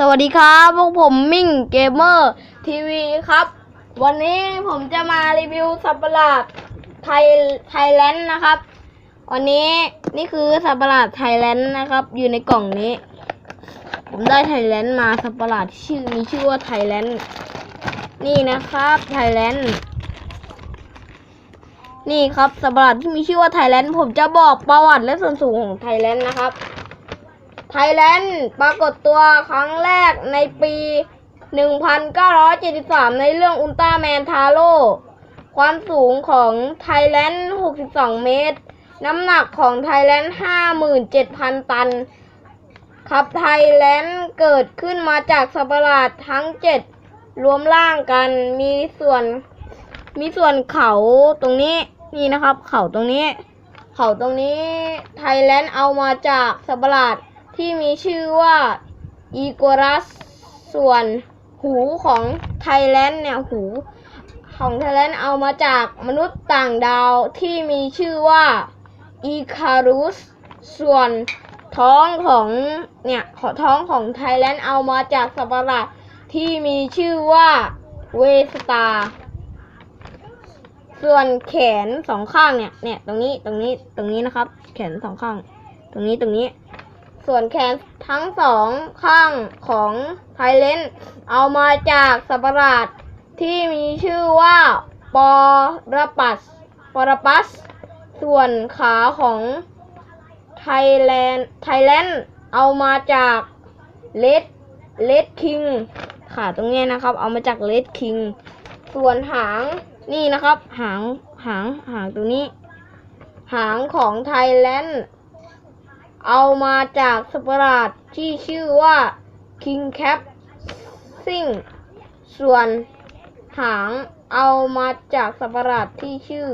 สวัสดีครับพวกผมมิ่งเกมเมอร์ทีวีครับ วันนี้ผมจะมารีวิวสัตว์ปะหลาดไทยไทยแลนด์นะครับ วันนี้นี่คือสัตว์ปะหลาดไทยแลนด์นะครับ อยู่ในกล่องนี้ ผมได้ไทยแลนด์มาสัตว์ปะหลาดที่ชื่อมีชื่อว่าไทยแลนด์นี่นะครับไทยแลนด์นี่ครับสัตว์ปะหลาดที่มีชื่อว่าไทยแลนด์ผมจะบอกประวัติและส่วนสูงของไทยแลนด์นะครับ ไทยแลนด์ปรากฏตัวครั้งแรกในปี 1973 ในเรื่องอุลตร้าแมนทาโร่ความสูงของไทยแลนด์ 62 เมตร น้ำหนักของไทยแลนด์ 57,000 ตัน ครับไทยแลนด์เกิดขึ้นมาจากสัตว์ประหลาดทั้ง 7 รวมร่างกัน มีส่วน มีส่วนเขาตรงนี้ นี่นะครับ เขาตรงนี้ เขาตรงนี้ ไทยแลนด์เอามาจากสัตว์ประหลาด ที่มีชื่อว่าอีโกรัส ส่วนหูของไทยแลนด์เนี่ยหูของไทยแลนด์เอามาจากมนุษย์ต่างดาวที่มีชื่อว่าอีคารุส ส่วนท้องของเนี่ยขอท้องของไทยแลนด์เอามาจากสัตว์ประหลาดที่มีชื่อว่าเวสตา ส่วนแขนสองข้างเนี่ยเนี่ยตรงนี้ตรงนี้ตรงนี้นะครับ แขนสองข้าง ตรงนี้ตรงนี้ ส่วนแขนทั้งสองข้างของไทเลนเอามาจากสัตว์ประหลาดที่มีชื่อว่าปอระปัสปอระปัส ส่วนขาของไทยแลนด์ไทยแลนด์เอามาจากเลดเลดคิงขาตรงนี้นะครับ เอามาจากเลดคิงส่วนหางนี่นะครับ หางหางหางตัวนี้ หางของไทยแลนด์ เอามาจากสตว์ปาร์ตที่ชื่อว่า King Cap ซิ่ง ส่วนหางเอามาจากสตว์ปาร์ตที่ชื่อ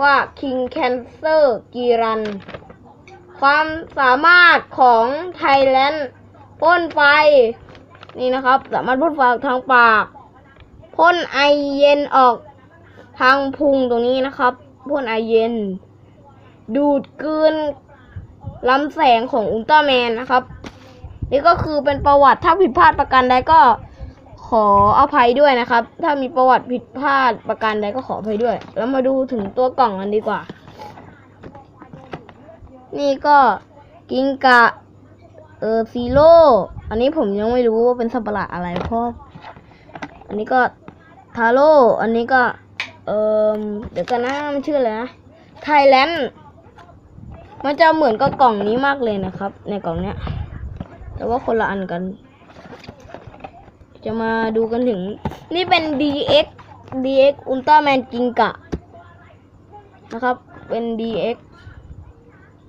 ว่า King Cancer กีรัน ความสามารถของไทยแลนด์พ่นไฟ นี่นะครับ สามารถพ่นไฟออกทางปากพ่นไอเย็นออกทางพุงตรงนี้นะครับพ่นไอเย็น ดูดกลืน ลำแสงของอุลตร้าแมนนะครับ นี่ก็คือเป็นประวัติถ้าผิดพลาดประการใดก็ขออภัยด้วยนะครับ ถ้ามีประวัติผิดพลาดประการใดก็ขออภัยด้วย แล้วมาดูถึงตัวกล่องกันดีกว่า นี่ก็กิงกะเออซีโร่อันนี้ผมยังไม่รู้ว่าเป็นสัตว์ประหลาดอะไรเพราะอันนี้ก็ทาโร่อันนี้ก็เออเดี๋ยวกันนะมันชื่ออะไรนะไทยแลนด์ มันจะเหมือนกับกล่องนี้มากเลยนะครับ ในกล่องเนี้ย แต่ว่าคนละอันกัน จะมาดูกันถึง นี่เป็น DX DX Ultraman กิงกะนะครับ เป็น DX